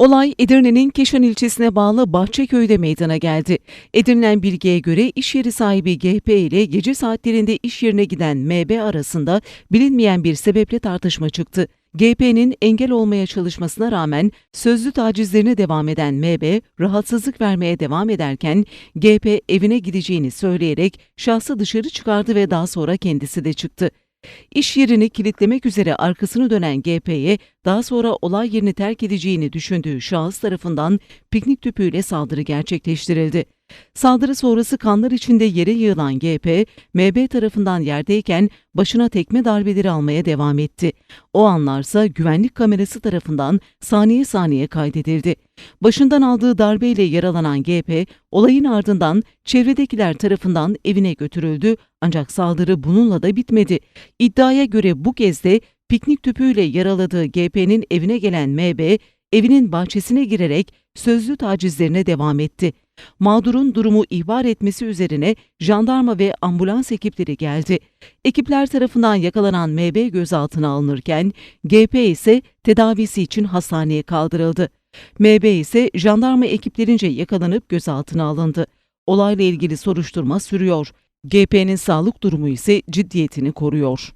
Olay Edirne'nin Keşan ilçesine bağlı Bahçeköy'de meydana geldi. Edinilen bilgiye göre iş yeri sahibi GP ile gece saatlerinde iş yerine giden MB arasında bilinmeyen bir sebeple tartışma çıktı. GP'nin engel olmaya çalışmasına rağmen sözlü tacizlerine devam eden MB rahatsızlık vermeye devam ederken GP evine gideceğini söyleyerek şahsı dışarı çıkardı ve daha sonra kendisi de çıktı. İş yerini kilitlemek üzere arkasını dönen GP'ye daha sonra olay yerini terk edeceğini düşündüğü şahıs tarafından piknik tüpüyle saldırı gerçekleştirildi. Saldırı sonrası kanlar içinde yere yığılan GP, MB tarafından yerdeyken başına tekme darbeleri almaya devam etti. O anlarsa güvenlik kamerası tarafından saniye saniye kaydedildi. Başından aldığı darbeyle yaralanan GP, olayın ardından çevredekiler tarafından evine götürüldü ancak saldırı bununla da bitmedi. İddiaya göre bu kez de piknik tüpüyle yaraladığı GP'nin evine gelen MB, evinin bahçesine girerek sözlü tacizlerine devam etti. Mağdurun durumu ihbar etmesi üzerine jandarma ve ambulans ekipleri geldi. Ekipler tarafından yakalanan MB gözaltına alınırken GP ise tedavisi için hastaneye kaldırıldı. MB ise jandarma ekiplerince yakalanıp gözaltına alındı. Olayla ilgili soruşturma sürüyor. GP'nin sağlık durumu ise ciddiyetini koruyor.